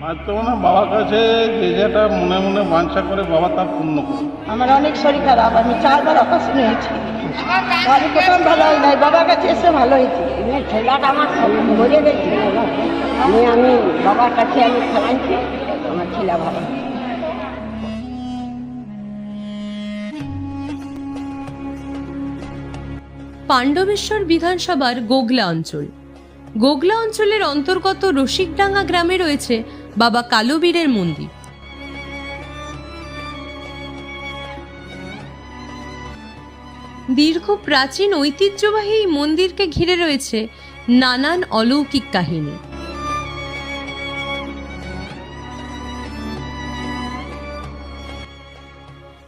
মাঝে বাবার কাছে যে যেটা মনে মনে বাঞ্ছা করে বাবা তার পূর্ণ করে আমার অনেক শরীর খারাপ আমি চারবার অপারেশন হয়েছি আমি প্রথম ভালো হয় নাই বাবার কাছে এসে ভালো হয়েছি। ছেলেটা আমার মরে গেছিল আমি আমি বাবার কাছে আমি খেলাইছি আমার ছেলে ভালো। পাণ্ডবেশ্বর বিধানসভার গোগলা অঞ্চল। গোগলা অঞ্চলের অন্তর্গত রসিকডাঙ্গা গ্রামে রয়েছে বাবা কালবীরের মন্দির। দীর্ঘ প্রাচীন ঐতিহ্যবাহী এই মন্দিরকে ঘিরে রয়েছে নানান অলৌকিক কাহিনী।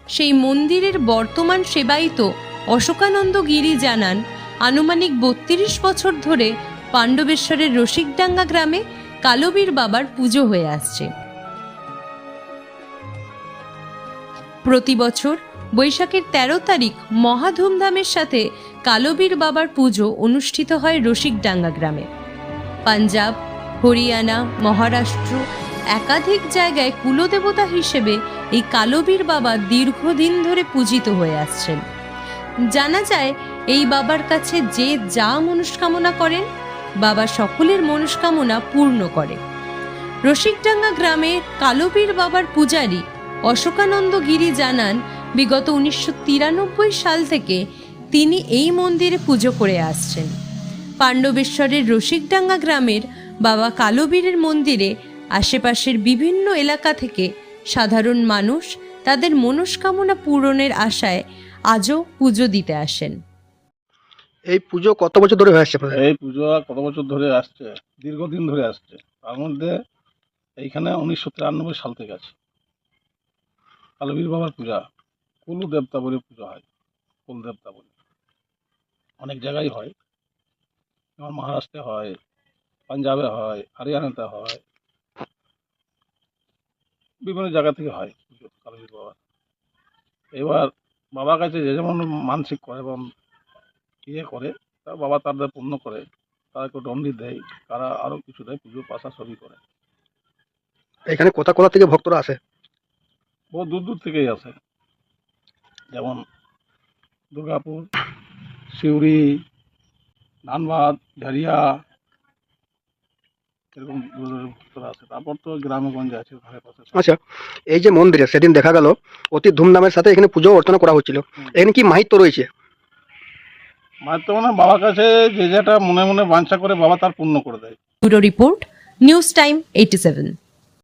সেই মন্দিরের বর্তমান সেবায়িত অশোকানন্দ গিরি জানান, আনুমানিক বত্রিশ বছর ধরে পাণ্ডবেশ্বরের রসিকডাঙ্গা গ্রামে কালবীর বাবার পুজো হয়ে আসছে। প্রতি বছর বৈশাখের তেরো তারিখ মহা ধুমধামের সাথে কালবীর বাবার পুজো অনুষ্ঠিত হয় রসিকডাঙ্গা গ্রামে। পাঞ্জাব, হরিয়ানা, মহারাষ্ট্র একাধিক জায়গায় কুলদেবতা হিসেবে এই কালবীর বাবা দীর্ঘদিন ধরে পূজিত হয়ে আসছেন। জানা যায়, এই বাবার কাছে যে যা মনস্কামনা করেন বাবা সকলের মনস্কামনা পূর্ণ করে। রসিকডাঙ্গা গ্রামে কালবীর বাবার পূজারী অশোকানন্দ গিরি জানান, বিগত উনিশশো তিরানব্বই সাল থেকে তিনি এই মন্দিরে পুজো করে আসছেন। পাণ্ডবেশ্বরের রসিকডাঙ্গা গ্রামের বাবা কালবীরের মন্দিরে আশেপাশের বিভিন্ন এলাকা থেকে সাধারণ মানুষ তাদের মনস্কামনা পূরণের আশায় আজও পুজো দিতে আসেন। এই পুজো কত বছর ধরে হয়ে আসছে এই পুজো কত বছর ধরে আসছে? দীর্ঘদিন ধরে আসছে। তার মধ্যে এইখানে উনিশশো তিরানব্বই সাল থেকে আছে। কালবীর বাবার পূজা। কুলু দেবতা বলে পুজো হয়। কুল দেবতা বলে। অনেক জায়গায় হয়। যেমন মহারাষ্ট্রে হয়, পাঞ্জাবে হয়, হরিয়ানাতে হয়। বিভিন্ন জায়গা থেকে হয় পুজো কালবীর বাবার। এবার বাবার কাছে যে যেমন মানসিক করে এবং ইয়ে করে তার বাবা তাদের পূর্ণ করে তাদেরকে দণ্ডি দেয় তারা আরও কিছু দেয় পুজো পাশা সবই করে। এখানে কোথা কোথা থেকে ভক্তরা আসে? বহু দূর দূর থেকেই আসে। যেমন দুর্গাপুর সিউড়ি ধানবাদ ঝাড়িয়া এরকম ভক্তরা আছে তারপর তো গ্রামে গঞ্জে আছে পাশে আচ্ছা এই যে মন্দিরে সেদিন দেখা গেল অতি ধুমধামের সাথে এখানে পুজো অর্চনা করা হচ্ছিল। এখানে কি মাহিত্য রয়েছে? মানে বাবার কাছে যে যেটা মনে মনে বাঞ্ছা করে বাবা তার পূর্ণ করে দেয়। Bureau report, news time, eighty seven.